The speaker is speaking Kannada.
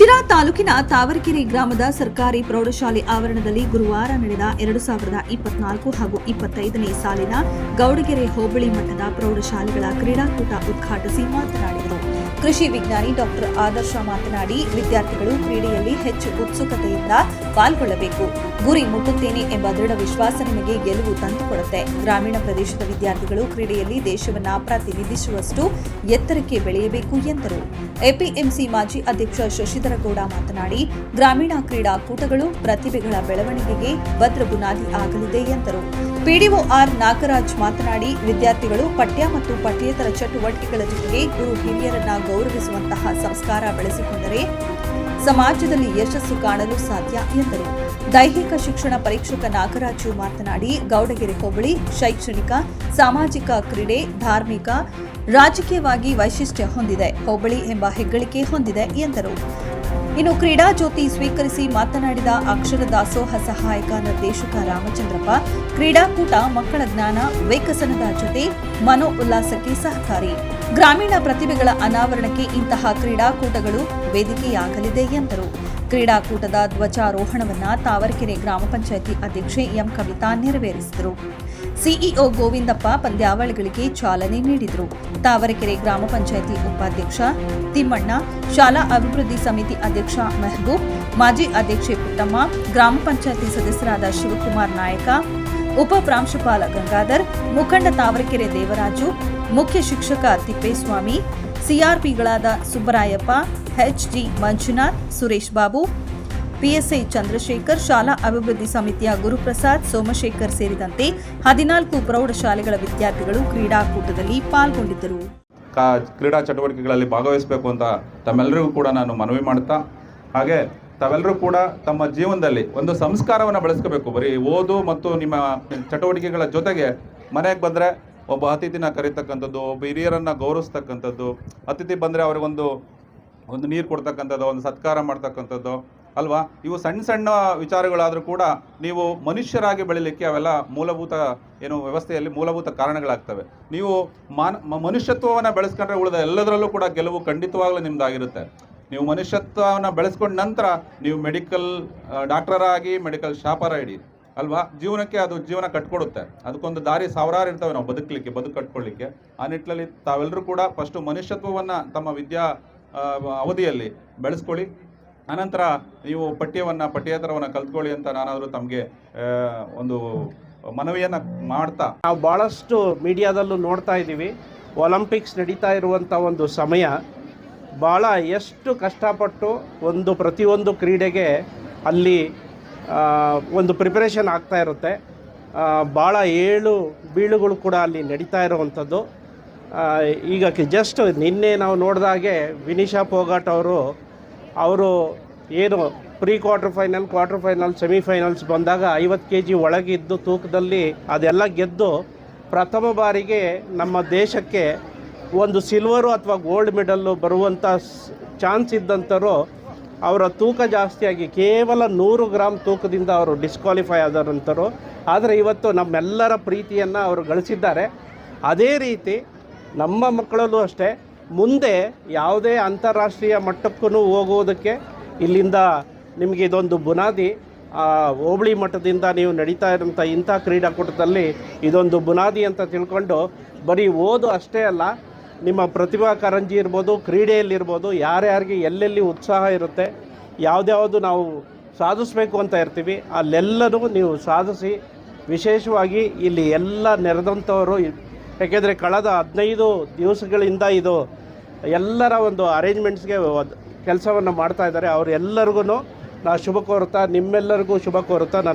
ಶಿರಾ ತಾಲೂಕಿನ ತಾವರಕೆರೆ ಗ್ರಾಮದ ಸರ್ಕಾರಿ ಪ್ರೌಢಶಾಲೆ ಆವರಣದಲ್ಲಿ ಗುರುವಾರ ನಡೆದ ಎರಡು ಸಾವಿರದ ಇಪ್ಪತ್ನಾಲ್ಕು ಹಾಗೂ ಇಪ್ಪತ್ತೈದನೇ ಸಾಲಿನ ಗೌಡಗೆರೆ ಹೋಬಳಿ ಮಟ್ಟದ ಪ್ರೌಢಶಾಲೆಗಳ ಕ್ರೀಡಾಕೂಟ ಉದ್ಘಾಟಿಸಿ ಮಾತನಾಡಿದರು. ಕೃಷಿ ವಿಜ್ಞಾನಿ ಡಾಕ್ಟರ್ ಆದರ್ಶ ಮಾತನಾಡಿ, ವಿದ್ಯಾರ್ಥಿಗಳು ಕ್ರೀಡೆಯಲ್ಲಿ ಹೆಚ್ಚು ಉತ್ಸುಕತೆಯಿಂದ ಪಾಲ್ಗೊಳ್ಳಬೇಕು. ಗುರಿ ಮುಟ್ಟುತ್ತೇನೆ ಎಂಬ ದೃಢ ವಿಶ್ವಾಸ ನಿಮಗೆ ಗೆಲುವು ತಂದುಕೊಡುತ್ತೆ. ಗ್ರಾಮೀಣ ಪ್ರದೇಶದ ವಿದ್ಯಾರ್ಥಿಗಳು ಕ್ರೀಡೆಯಲ್ಲಿ ದೇಶವನ್ನ ಪ್ರತಿನಿಧಿಸುವಷ್ಟು ಎತ್ತರಕ್ಕೆ ಬೆಳೆಯಬೇಕು ಎಂದರು. ಎಪಿಎಂಸಿ ಮಾಜಿ ಅಧ್ಯಕ್ಷ ಶಶಿಧರ ಗೌಡ ಮಾತನಾಡಿ, ಗ್ರಾಮೀಣ ಕ್ರೀಡಾಕೂಟಗಳು ಪ್ರತಿಭೆಗಳ ಬೆಳವಣಿಗೆಗೆ ಭದ್ರ ಬುನಾದಿ ಆಗಲಿದೆ ಎಂದರು. ಪಿಡಿಒ ಆರ್ ನಾಗರಾಜ್ ಮಾತನಾಡಿ, ವಿದ್ಯಾರ್ಥಿಗಳು ಪಠ್ಯ ಮತ್ತು ಪಠ್ಯೇತರ ಚಟುವಟಿಕೆಗಳ ಜೊತೆಗೆ ಗುರು ಹಿರಿಯರನ್ನ ಗೌರವಿಸುವಂತಹ ಸಂಸ್ಕಾರ ಬೆಳೆಸಿಕೊಂಡರೆ ಸಮಾಜದಲ್ಲಿ ಯಶಸ್ಸು ಕಾಣಲು ಸಾಧ್ಯ ಎಂದರು. ದೈಹಿಕ ಶಿಕ್ಷಣ ಪರೀಕ್ಷಕ ನಾಗರಾಜು ಮಾತನಾಡಿ, ಗೌಡಗೆರೆ ಹೋಬಳಿ ಶೈಕ್ಷಣಿಕ, ಸಾಮಾಜಿಕ ಕ್ರೀಡೆ, ಧಾರ್ಮಿಕ, ರಾಜಕೀಯವಾಗಿ ವೈಶಿಷ್ಟ್ಯ ಹೊಂದಿದೆ, ಹೋಬಳಿ ಎಂಬ ಹೆಗ್ಗಳಿಕೆ ಹೊಂದಿದೆ ಎಂದರು. ಇನ್ನು ಕ್ರೀಡಾ ಜ್ಯೋತಿ ಸ್ವೀಕರಿಸಿ ಮಾತನಾಡಿದ ಅಕ್ಷರ ದಾಸೋಹ ಸಹಾಯಕ ನಿರ್ದೇಶಕ ರಾಮಚಂದ್ರಪ್ಪ, ಕ್ರೀಡಾಕೂಟ ಮಕ್ಕಳ ಜ್ಞಾನ, ವಿಕಸನದ ಜೊತೆ ಮನೋ ಉಲ್ಲಾಸಕ್ಕೆ ಸಹಕಾರಿ. ಗ್ರಾಮೀಣ ಪ್ರತಿಭೆಗಳ ಅನಾವರಣಕ್ಕೆ ಇಂತಹ ಕ್ರೀಡಾಕೂಟಗಳು ವೇದಿಕೆಯಾಗಲಿದೆ ಎಂದರು. ಕ್ರೀಡಾಕೂಟದ ಧ್ವಜಾರೋಹಣವನ್ನು ತಾವರೆಕೆರೆ ಗ್ರಾಮ ಪಂಚಾಯಿತಿ ಅಧ್ಯಕ್ಷೆ ಎಂ ಕವಿತಾ ನೆರವೇರಿಸಿದರು. ಸಿಇಒ ಗೋವಿಂದಪ್ಪ ಪಂದ್ಯಾವಳಿಗಳಿಗೆ ಚಾಲನೆ ನೀಡಿದರು. ತಾವರೆಕೆರೆ ಗ್ರಾಮ ಪಂಚಾಯಿತಿ ಉಪಾಧ್ಯಕ್ಷ ತಿಮ್ಮಣ್ಣ, ಶಾಲಾ ಅಭಿವೃದ್ಧಿ ಸಮಿತಿ ಅಧ್ಯಕ್ಷ ಮೆಹಬೂಬ್, ಮಾಜಿ ಅಧ್ಯಕ್ಷೆ ಪುಟ್ಟಮ್ಮ, ಗ್ರಾಮ ಪಂಚಾಯಿತಿ ಸದಸ್ಯರಾದ ಶಿವಕುಮಾರ್ ನಾಯಕ ಉಪ ಪ್ರಾಂಶುಪಾಲ ಗಂಗಾಧರ್, ಮುಖಂಡ ತಾವರಕೆರೆ ದೇವರಾಜು, ಮುಖ್ಯ ಶಿಕ್ಷಕ ತಿಪ್ಪೇಸ್ವಾಮಿ, ಸಿಆರ್ಪಿಗಳಾದ ಸುಬ್ಬರಾಯಪ್ಪ ಎಚ್ಜಿ ಮಂಜುನಾಥ್, ಸುರೇಶ್ ಬಾಬು, ಪಿಎಸ್ಐ ಚಂದ್ರಶೇಖರ್, ಶಾಲಾ ಅಭಿವೃದ್ಧಿ ಸಮಿತಿಯ ಗುರುಪ್ರಸಾದ್, ಸೋಮಶೇಖರ್ ಸೇರಿದಂತೆ ಹದಿನಾಲ್ಕು ಪ್ರೌಢಶಾಲೆಗಳ ವಿದ್ಯಾರ್ಥಿಗಳು ಕ್ರೀಡಾಕೂಟದಲ್ಲಿ ಪಾಲ್ಗೊಂಡಿದ್ದರು. ಕ್ರೀಡಾ ಚಟುವಟಿಕೆಗಳಲ್ಲಿ ಭಾಗವಹಿಸಬೇಕು ಅಂತ ತಮ್ಮೆಲ್ಲರಿಗೂ ಕೂಡ ನಾನು ಮನವಿ ಮಾಡ್ತಾ ಹಾಗೆ ತಾವೆಲ್ಲರೂ ಕೂಡ ತಮ್ಮ ಜೀವನದಲ್ಲಿ ಒಂದು ಸಂಸ್ಕಾರವನ್ನು ಬೆಳೆಸ್ಕೋಬೇಕು. ಬರೀ ಓದು ಮತ್ತು ನಿಮ್ಮ ಚಟುವಟಿಕೆಗಳ ಜೊತೆಗೆ ಮನೆಗೆ ಬಂದರೆ ಒಬ್ಬ ಅತಿಥಿನ ಕರೀತಕ್ಕಂಥದ್ದು, ಒಬ್ಬ ಹಿರಿಯರನ್ನು ಗೌರವಿಸ್ತಕ್ಕಂಥದ್ದು, ಅತಿಥಿ ಬಂದರೆ ಅವರಿಗೊಂದು ಒಂದು ನೀರು ಕೊಡ್ತಕ್ಕಂಥದ್ದು, ಒಂದು ಸತ್ಕಾರ ಮಾಡ್ತಕ್ಕಂಥದ್ದು, ಅಲ್ವಾ? ಇವು ಸಣ್ಣ ಸಣ್ಣ ವಿಚಾರಗಳಾದರೂ ಕೂಡ ನೀವು ಮನುಷ್ಯರಾಗಿ ಬೆಳಿಲಿಕ್ಕೆ ಅವೆಲ್ಲ ಮೂಲಭೂತ ಏನು ವ್ಯವಸ್ಥೆಯಲ್ಲಿ ಮೂಲಭೂತ ಕಾರಣಗಳಾಗ್ತವೆ. ನೀವು ಮಾನ ಮನುಷ್ಯತ್ವವನ್ನು ಬೆಳೆಸ್ಕೊಂಡ್ರೆ ಉಳಿದ ಎಲ್ಲದರಲ್ಲೂ ಕೂಡ ಗೆಲುವು ಖಂಡಿತವಾಗ್ಲೂ ನಿಮ್ದಾಗಿರುತ್ತೆ. ನೀವು ಮನುಷ್ಯತ್ವವನ್ನು ಬೆಳೆಸ್ಕೊಂಡ ನಂತರ ನೀವು ಮೆಡಿಕಲ್ ಡಾಕ್ಟರಾಗಿ ಮೆಡಿಕಲ್ ಶಾಪರ ಇಡಿ. ಅಲ್ವಾ? ಜೀವನಕ್ಕೆ ಅದು ಜೀವನ ಕಟ್ಕೊಡುತ್ತೆ. ಅದಕ್ಕೊಂದು ದಾರಿ ಸಾವಿರಾರು ಇರ್ತವೆ ನಾವು ಬದುಕಲಿಕ್ಕೆ, ಬದುಕು ಕಟ್ಕೊಳ್ಳಿಕ್ಕೆ. ಆ ನಿಟ್ಟಿನಲ್ಲಿ ತಾವೆಲ್ಲರೂ ಕೂಡ ಫಸ್ಟು ಮನುಷ್ಯತ್ವವನ್ನು ತಮ್ಮ ವಿದ್ಯಾ ಅವಧಿಯಲ್ಲಿ ಬೆಳೆಸ್ಕೊಳ್ಳಿ. ಅನಂತರ ನೀವು ಪಠ್ಯವನ್ನು, ಪಠ್ಯೇತರವನ್ನು ಕಲ್ತ್ಕೊಳ್ಳಿ ಅಂತ ನಾನಾದರೂ ತಮಗೆ ಒಂದು ಮನವಿಯನ್ನು ಮಾಡ್ತಾ. ನಾವು ಭಾಳಷ್ಟು ಮೀಡಿಯಾದಲ್ಲೂ ನೋಡ್ತಾ ಇದ್ದೀವಿ. ಒಲಿಂಪಿಕ್ಸ್ ನಡೀತಾ ಇರುವಂಥ ಒಂದು ಸಮಯ. ಭಾಳ ಎಷ್ಟು ಕಷ್ಟಪಟ್ಟು ಒಂದು ಪ್ರತಿಯೊಂದು ಕ್ರೀಡೆಗೆ ಅಲ್ಲಿ ಒಂದು ಪ್ರಿಪರೇಷನ್ ಆಗ್ತಾ ಇರುತ್ತೆ. ಭಾಳ ಏಳು ಬೀಳುಗಳು ಕೂಡ ಅಲ್ಲಿ ನಡೀತಾ ಇರುವಂಥದ್ದು. ಈಗ ಜಸ್ಟ್ ನಿನ್ನೆ ನಾವು ನೋಡಿದಾಗೆ ವಿನಿಶಾ ಪೋಗಾಟ್ ಅವರು ಅವರು ಏನು pre quarter final quarter final semifinals ಬಂದಾಗ ಐವತ್ತು ಕೆ ಜಿ ಒಳಗಿದ್ದು ತೂಕದಲ್ಲಿ ಅದೆಲ್ಲ ಗೆದ್ದು ಪ್ರಥಮ ಬಾರಿಗೆ ನಮ್ಮ ದೇಶಕ್ಕೆ ಒಂದು ಸಿಲ್ವರು ಅಥವಾ ಗೋಲ್ಡ್ ಮೆಡಲ್ಲು ಬರುವಂಥ ಚಾನ್ಸ್ ಇದ್ದಂಥರು ಅವರ ತೂಕ ಜಾಸ್ತಿಯಾಗಿ ಕೇವಲ ನೂರು ಗ್ರಾಮ್ ತೂಕದಿಂದ ಅವರು ಡಿಸ್ಕ್ವಾಲಿಫೈ ಆದರಂಥರು ಆದರೆ ಇವತ್ತು ನಮ್ಮೆಲ್ಲರ ಪ್ರೀತಿಯನ್ನು ಅವರು ಗಳಿಸಿದ್ದಾರೆ. ಅದೇ ರೀತಿ ನಮ್ಮ ಮಕ್ಕಳಲ್ಲೂ ಅಷ್ಟೇ, ಮುಂದೆ ಯಾವುದೇ ಅಂತಾರಾಷ್ಟ್ರೀಯ ಮಟ್ಟಕ್ಕೂ ಹೋಗುವುದಕ್ಕೆ ಇಲ್ಲಿಂದ ನಿಮಗೆ ಇದೊಂದು ಬುನಾದಿ. ಹೋಬಳಿ ಮಟ್ಟದಿಂದ ನೀವು ನಡೀತಾ ಇರೋಂಥ ಇಂಥ ಕ್ರೀಡಾಕೂಟದಲ್ಲಿ ಇದೊಂದು ಬುನಾದಿ ಅಂತ ತಿಳ್ಕೊಂಡು ಬರೀ ಓದು ಅಷ್ಟೇ ಅಲ್ಲ ನಿಮ್ಮ ಪ್ರತಿಭಾ ಕಾರಂಜಿ ಇರ್ಬೋದು ಕ್ರೀಡೆಯಲ್ಲಿರ್ಬೋದು ಯಾರ್ಯಾರಿಗೆ ಎಲ್ಲೆಲ್ಲಿ ಉತ್ಸಾಹ ಇರುತ್ತೆ, ಯಾವುದ್ಯಾವುದು ನಾವು ಸಾಧಿಸಬೇಕು ಅಂತ ಇರ್ತೀವಿ, ಅಲ್ಲೆಲ್ಲನೂ ನೀವು ಸಾಧಿಸಿ ವಿಶೇಷವಾಗಿ ಇಲ್ಲಿ ಎಲ್ಲ ನೆರೆದಂಥವರು, ಯಾಕೆಂದರೆ ಕಳೆದ ಹದಿನೈದು ದಿವಸಗಳಿಂದ ಇದು ಎಲ್ಲರ ಒಂದು ಅರೇಂಜ್ಮೆಂಟ್ಸ್ಗೆ ಕೆಲಸವನ್ನು ಮಾಡ್ತಾ ಇದ್ದಾರೆ. ಅವರೆಲ್ಲರಿಗೂ ನಾ ಶುಭ ಕೋರುತ್ತಾ, ನಿಮ್ಮೆಲ್ಲರಿಗೂ ಶುಭ ಕೋರುತ್ತಾ